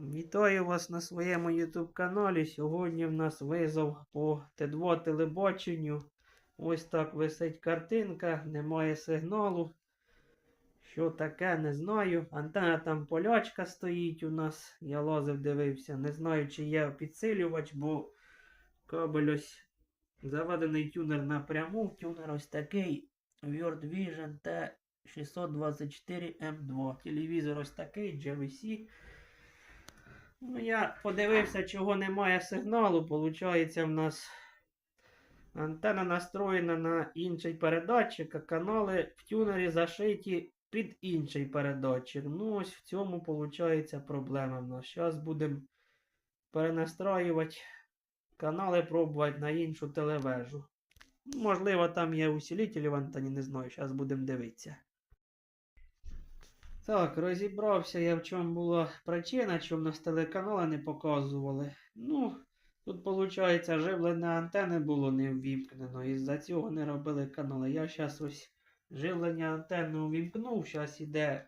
Вітаю вас на своєму YouTube каналі. Сьогодні в нас визов по Т2 телебаченню. Ось так висить картинка, немає сигналу. Що таке, не знаю. Антенна там полячка стоїть у нас. Я лазив, дивився. Не знаю, чи є підсилювач, бо кабель ось заведений тюнер напряму. Тюнер ось такий World Vision T624M2. Телевізор ось такий, JVC. Ну, я подивився, чого немає сигналу. Получається, в нас антенна настроєна на інший передатчик, а канали в тюнері зашиті під інший передатчик. Ну, ось в цьому виходить проблема в нас. Зараз будемо перенастраювати канали, пробувати на іншу телевежу. Можливо, там є усилителі в антенні, не знаю. Зараз будемо дивитися. Так, розібрався я в чому була причина, чому нас телеканали не показували. Ну, тут, виходить, живлення антени було не ввімкнено, і з-за цього не робили канали. Я зараз ось живлення антенни увімкнув, зараз іде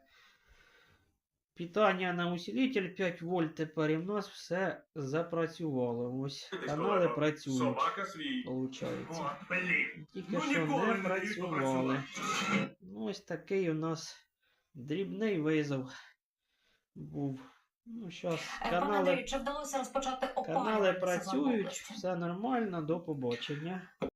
питання на усилитель 5 вольт тепер, і в нас все запрацювало. Ось канали працюють, блін. Тільки Ну, що не працювали. Ну, ось такий у нас дрібний визов був. Ну, зараз Е, Пане канали, Андрію, чи вдалося розпочати опалювальний канали працюють, все нормально, до побачення.